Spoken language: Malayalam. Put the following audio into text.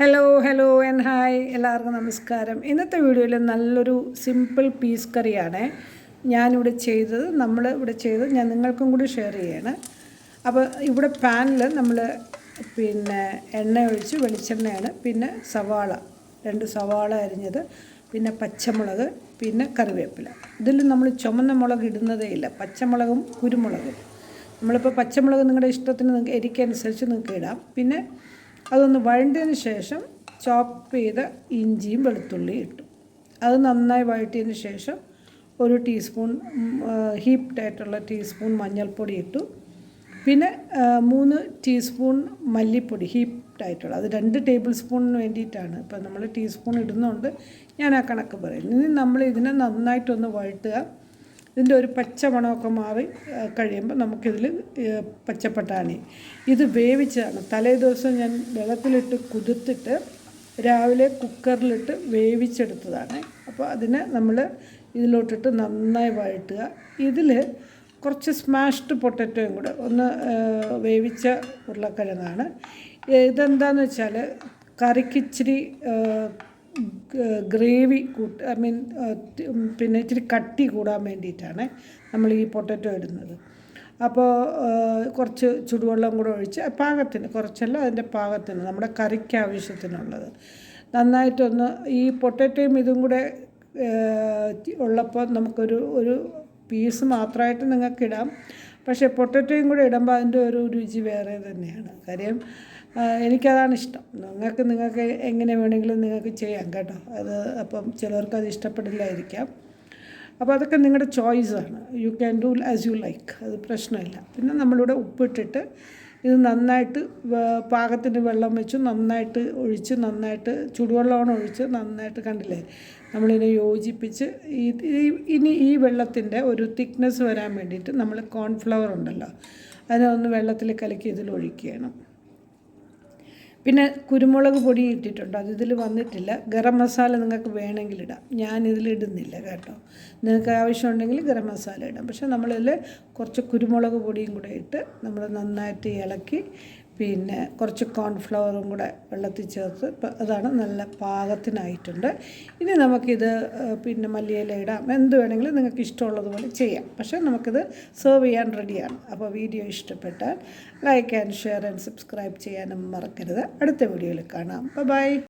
ഹലോ ഹലോ ആൻഡ് ഹായ് എല്ലാവർക്കും നമസ്കാരം. ഇന്നത്തെ വീഡിയോയിൽ നല്ലൊരു സിമ്പിൾ പീസ് കറിയാണ് ഞാനിവിടെ ചെയ്തത്. നമ്മൾ ഇവിടെ ചെയ്തത് ഞാൻ നിങ്ങൾക്കും കൂടി ഷെയർ ചെയ്യാണ്. അപ്പോൾ ഇവിടെ പാനിൽ നമ്മൾ പിന്നെ എണ്ണ ഒഴിച്ച് വെളിച്ചെണ്ണയാണ് പിന്നെ സവാള രണ്ട് സവാള അരിഞ്ഞത് പിന്നെ പച്ചമുളക് പിന്നെ കറിവേപ്പില. ഇതിൽ നമ്മൾ ചുമന്ന മുളക് ഇടുന്നതേ ഇല്ല പച്ചമുളകും കുരുമുളകും. നമ്മളിപ്പോൾ പച്ചമുളക് നിങ്ങളുടെ ഇഷ്ടത്തിന് നിങ്ങൾക്ക് എരിക്കനുസരിച്ച് നിങ്ങൾക്ക് ഇടാം. പിന്നെ അതൊന്ന് വഴണ്ടതിന് ശേഷം ചോപ്പ് ചെയ്ത ഇഞ്ചിയും വെളുത്തുള്ളിയും ഇട്ടു. അത് നന്നായി വഴറ്റിയതിന് ശേഷം ഒരു ടീസ്പൂൺ ഹീപ്ഡായിട്ടുള്ള ടീസ്പൂൺ മഞ്ഞൾപ്പൊടി ഇട്ടു. പിന്നെ മൂന്ന് ടീസ്പൂൺ മല്ലിപ്പൊടി ഹീപ്ഡായിട്ടുള്ള അത് രണ്ട് ടേബിൾ സ്പൂണിന് വേണ്ടിയിട്ടാണ്. ഇപ്പം നമ്മൾ ടീസ്പൂൺ ഇടുന്നതുകൊണ്ട് ഞാൻ ആ കണക്ക് പറയുന്നു ഇനി നമ്മൾ ഇതിനെ നന്നായിട്ടൊന്ന് വഴട്ടുക. ഇതിന്റെ ഒരു പച്ച മണമൊക്കെ മാറി കഴിയുമ്പോൾ നമുക്കിതിൽ പച്ചപ്പട്ടാണി. ഇത് വേവിച്ചതാണ്. തലേ ദിവസം ഞാൻ വെള്ളത്തിലിട്ട് കുതിർത്തിട്ട് രാവിലെ കുക്കറിലിട്ട് വേവിച്ചെടുത്തതാണ്. അപ്പോൾ അതിനെ നമ്മൾ ഇതിലോട്ടിട്ട് നന്നായി വഴട്ടുക ഇതിൽ കുറച്ച് സ്മാഷ്ഡ് പൊട്ടറ്റോയും കൂടെ ഒന്ന് വേവിച്ച ഉരുളക്കിഴങ്ങാണ്. ഇതെന്താണെന്ന് വെച്ചാൽ കറിക്കിച്ചിരി ഗ്രേവി കൂട്ട് ഐ മീൻ പിന്നെ ഇച്ചിരി കട്ടി കൂടാൻ വേണ്ടിയിട്ടാണ് നമ്മൾ ഈ പൊട്ടറ്റോ ഇടുന്നത്. അപ്പോൾ കുറച്ച് ചുടുവെള്ളം കൂടെ ഒഴിച്ച് പാകത്തിന് കുറച്ചല്ല അതിന്റെ പാകത്തിന് നമ്മുടെ കറിക്ക് ആവശ്യത്തിനുള്ളത്. നന്നായിട്ടൊന്ന് ഈ പൊട്ടറ്റോയും ഇതും കൂടെ ഉള്ളപ്പോൾ നമുക്കൊരു ഒരു പീസ് മാത്രമായിട്ട് നിങ്ങൾക്കിടാം. പക്ഷേ പൊട്ടറ്റോയും കൂടെ ഇടുമ്പോൾ അതിന്റെ ഒരു രുചി വേറെ തന്നെയാണ്. കാര്യം എനിക്കതാണ് ഇഷ്ടം. നിങ്ങൾക്ക് നിങ്ങൾക്ക് എങ്ങനെ വേണമെങ്കിലും നിങ്ങൾക്ക് ചെയ്യാം കേട്ടോ. അത് അപ്പം ചിലർക്ക് അത് ഇഷ്ടപ്പെടില്ലായിരിക്കാം. അപ്പോൾ അതൊക്കെ നിങ്ങളുടെ ചോയ്സാണ് you can do as you like അത് പ്രശ്നമില്ല. പിന്നെ നമ്മളിവിടെ ഉപ്പിട്ടിട്ട് ഇത് നന്നായിട്ട് പാകത്തിന് വെള്ളം വെച്ച് നന്നായിട്ട് ഒഴിച്ച് നന്നായിട്ട് ചുടുവെള്ളമാണ് ഒഴിച്ച് നന്നായിട്ട് കണ്ടില്ലേ? നമ്മളിതിനെ യോജിപ്പിച്ച് ഈ ഇനി ഈ വെള്ളത്തിന്റെ ഒരു തിക്നെസ് വരാൻ വേണ്ടിയിട്ട് നമ്മൾ കോൺഫ്ലവർ ഉണ്ടല്ലോ. അതിനെ ഒന്ന് വെള്ളത്തിൽ കലക്കി ഇതിൽ ഒഴിക്കുകയാണ്. പിന്നെ കുരുമുളക് പൊടി ഇട്ടിട്ടുണ്ട്. അത് ഇതിൽ വന്നിട്ടില്ല. ഗരം മസാല നിങ്ങൾക്ക് വേണമെങ്കിൽ ഇടാം. ഞാൻ ഇതിൽ ഇടുന്നില്ല കേട്ടോ. നിങ്ങൾക്ക് ആവശ്യമുണ്ടെങ്കിൽ ഗരം മസാല ഇടാം. പക്ഷേ നമ്മളിതിൽ കുറച്ച് കുരുമുളക് പൊടിയും കൂടെ ഇട്ട് നമ്മൾ നന്നായിട്ട് ഇളക്കി പിന്നെ കുറച്ച് കോൺഫ്ലവറും കൂടെ വെള്ളത്തിൽ ചേർത്ത് അതാണ് നല്ല പാകത്തിനായിട്ടുണ്ട്. ഇനി നമുക്കിത് പിന്നെ മല്ലിയില ഇടാം. എന്ത് വേണമെങ്കിലും നിങ്ങൾക്ക് ഇഷ്ടമുള്ളതുപോലെ ചെയ്യാം. പക്ഷേ നമുക്കിത് സെർവ് ചെയ്യാൻ റെഡിയാണ്. അപ്പോൾ വീഡിയോ ഇഷ്ടപ്പെട്ടാൽ like and share and subscribe ചെയ്യാനും മറക്കരുത്. അടുത്ത വീഡിയോയിൽ കാണാം. ബൈ.